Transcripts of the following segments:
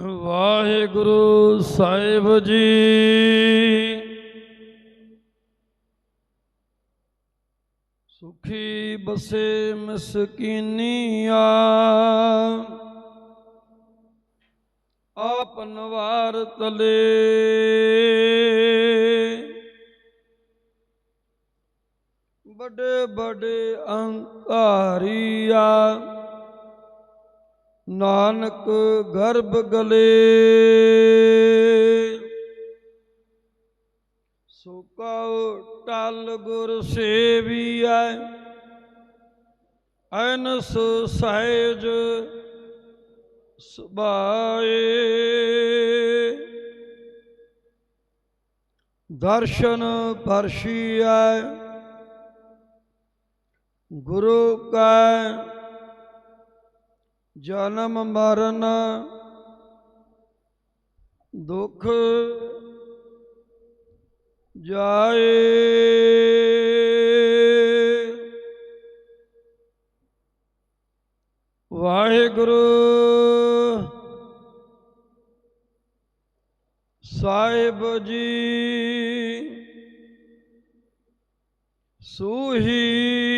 ਵਾਹਿਗੁਰੂ ਸਾਹਿਬ ਜੀ। ਸੁਖੀ ਬਸੇ ਮਸਕੀਨੀਆ ਆਪਨ ਤਲੇ। ਬੜੇ ਬੜੇ ਅਹੰਕਾਰੀਆ ਨਾਨਕ ਗਰਭ ਗਲੇ। ਸੁਕਾਉ ਟਲ ਗੁਰ ਸੇਵੀਐ ਅਨਸ ਸਹਿਜ ਸੁਭਾਏ। ਦਰਸ਼ਨ ਪਰਸ਼ੀਐ ਗੁਰੂ ਕੈ ਜਨਮ ਮਰਨ ਦੁੱਖ ਜਾਏ। ਵਾਹਿਗੁਰੂ ਸਾਹਿਬ ਜੀ ਸੂਹੀ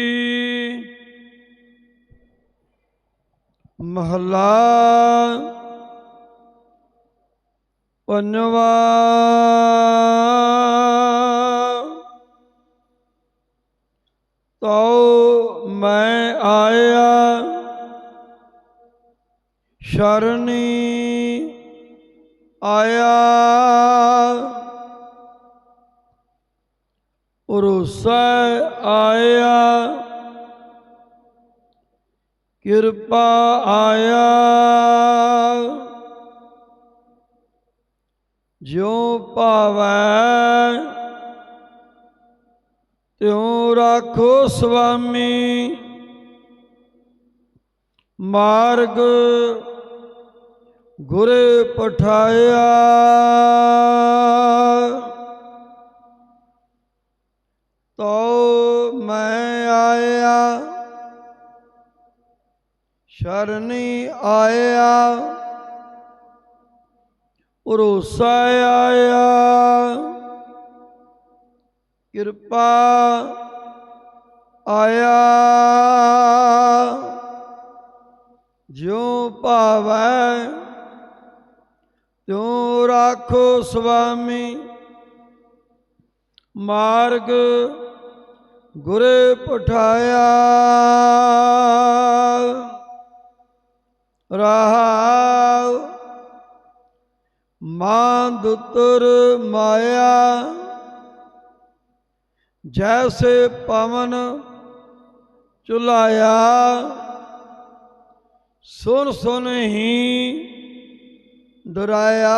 ਮਹਲਾ ਪੰਜਵਾ। ਤਉ ਮੈਂ ਆਇਆ ਸ਼ਰਨੀ ਆਇਆ। ਉਰਸੈ ਆਇਆ। ਕਿਰਪਾ ਆਇਆ। ਜਿਉ ਭਾਵੈ ਤਿਉ ਰਾਖੋ ਸੁਆਮੀ। ਮਾਰਗ ਗੁਰੇ ਪਠਾਇਆ। ਸ਼ਰਣੀ ਆਇਆ। ਭਰੋਸਾ ਆਇਆ। ਕਿਰਪਾ ਆਇਆ। ਜਿਉ ਭਾਵੈ ਤਿਉ ਰਾਖੋ ਸੁਆਮੀ। ਮਾਰਗ ਗੁਰੇ ਪਠਾਇਆ। ਰਹਾਉ। ਮਾਂ ਦੁਤਰ ਮਾਇਆ ਜੈਸੇ ਪਵਨ ਚੁਲਾਇਆ। ਸੁਨ ਸੁਨ ਹੀ ਦੁਰਾਇਆ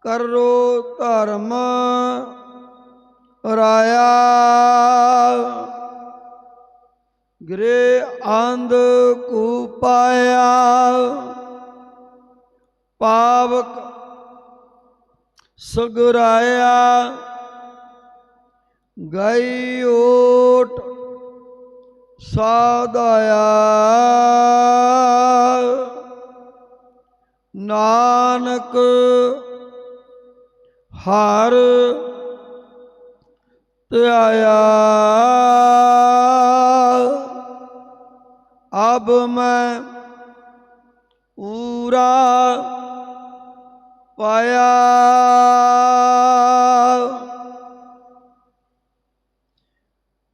ਕਰੋ ਧਰਮ ਰਾਇਆ। ਗ੍ਰੇ ਆਂਦ ਕੂ ਪਾਇਆ। ਪਾਵਕ ਸਗਰਾਇਆ। ਗਈ ਓਟ ਸਾਦਾਇਆ ਨਾਨਕ ਹਰ ਧਿਆਇਆ। ਅਬ ਮੈਂ ਪੂਰਾ ਪਾਇਆ।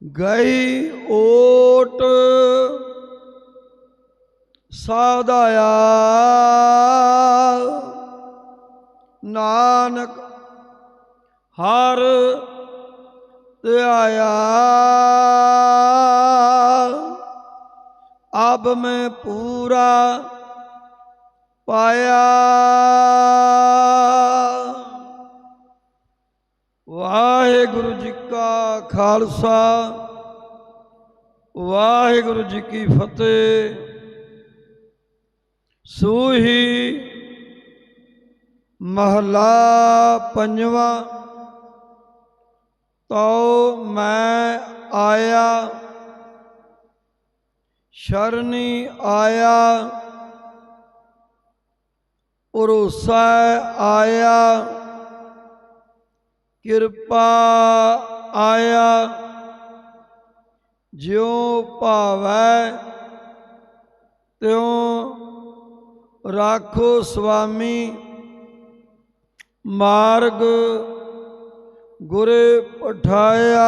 ਗਈ ਓਟ ਸਾਦਾਇਆ ਨਾਨਕ ਹਰ ਧਿਆਇਆ। ਅਬ ਮੈਂ ਪੂਰਾ ਪਾਇਆ। ਵਾਹਿਗੁਰੂ ਜੀ ਕਾ ਖਾਲਸਾ, ਵਾਹਿਗੁਰੂ ਜੀ ਕੀ ਫਤਿਹ। ਸੂਹੀ ਮਹਲਾ ਪੰਜਵਾ, ਤਉ ਮੈਂ ਆਇਆ। ਸ਼ਰਨੀ ਆਇਆ ਭਰੋਸਾ ਆਇਆ ਕਿਰਪਾ ਆਇਆ ਜਿਉ ਭਾਵੈ ਤਿਉ ਰਾਖੋ ਸੁਆਮੀ ਮਾਰਗ ਗੁਰੇ ਪਠਾਇਆ।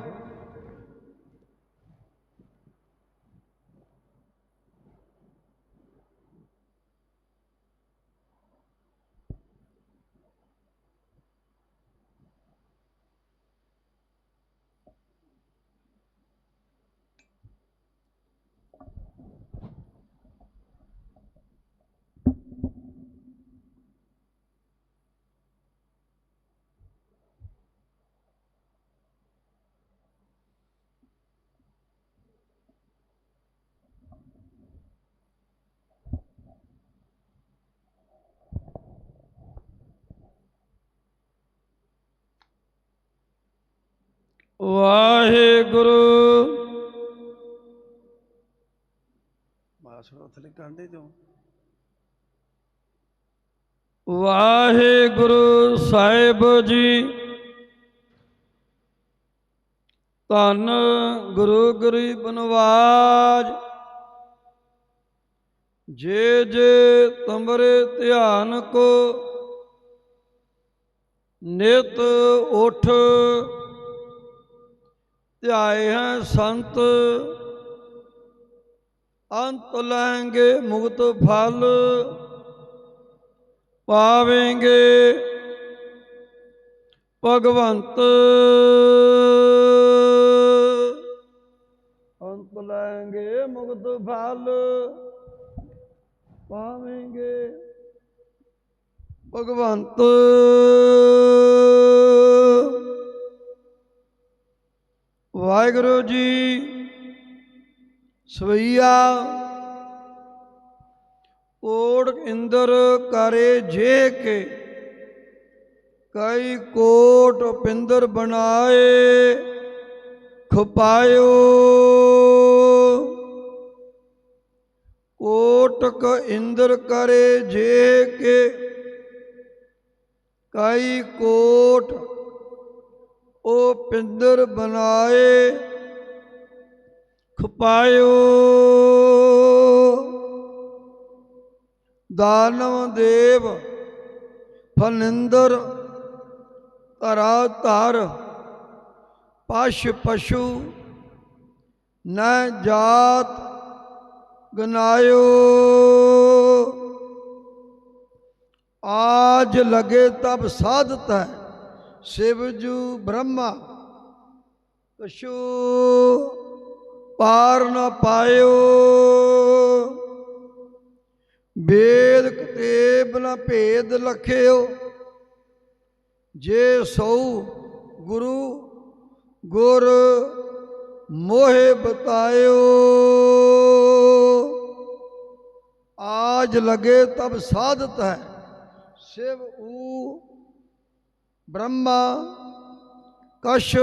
ਵਾਹਿਗੁਰੂ। ਮਾਸੜੋ ਥਲੇ ਕਾਂਡੇ ਜੋ ਵਾਹਿਗੁਰੂ ਸਾਹਿਬ ਜੀ। ਧੰਨ ਗੁਰੂ ਗਰੀਬ ਨਵਾਜ। ਜੇ ਜੇ ਤੁਮਰੇ ਧਿਆਨ ਕੋ ਨਿਤ ਉਠ ਧਿਆਏ ਹੈ ਸੰਤ। ਅੰਤ ਲੈਂਗੇ ਮੁਕਤ ਫਲ। ਪਾਵੇਂਗੇ ਭਗਵੰਤ। ਅੰਤ ਲੈਂਗੇ ਮੁਕਤ ਫਲ। ਪਾਵੇਂਗੇ ਭਗਵੰਤ। ਵਾਹਿਗੁਰੂ ਜੀ, ਸਵਈਆ। ਓੜ ਇੰਦਰ ਕਰੇ ਜੇ ਕੇ, ਕਈ ਕੋਟ ਪਿੰਦਰ ਬਣਾਏ, ਖਪਾਇਓ। ਕੋਟਕ ਇੰਦਰ ਕਰੇ ਜੇ ਕੇ, ਕਈ ਕੋਟ ਉਹ ਪਿੰਦਰ ਬਣਾਏ, ਖਪਾਇਓ। ਦਾਨਵ ਦੇਵ ਫਨਿੰਦਰ ਧਰਾ ਧਰ, ਪਸ਼ ਪਸ਼ੂ ਨ ਜਾਤ ਗਨਾਇਓ। ਆਜ ਲਗੇ ਤਬ ਸਾਧਤ ਹੈ ਸਿਵਜੂ ਬ੍ਰਹਮਾ ਕਸ਼ੂ ਪਾਰ ਨਾ ਪਾਇਓ। ਵੇਦ ਕਤੇਬ ਨਾ ਭੇਦ ਲਖਿਓ। ਜੇ ਸਉ ਗੁਰੂ ਗੁਰ ਮੋਹਿ ਬਤਾਇਓ। ਆਜ ਲਗੇ ਤਬ ਸਾਧਤ ਹੈ, ਸਿਵ ਊ ਬ੍ਰਹਮਾ ਕਸ਼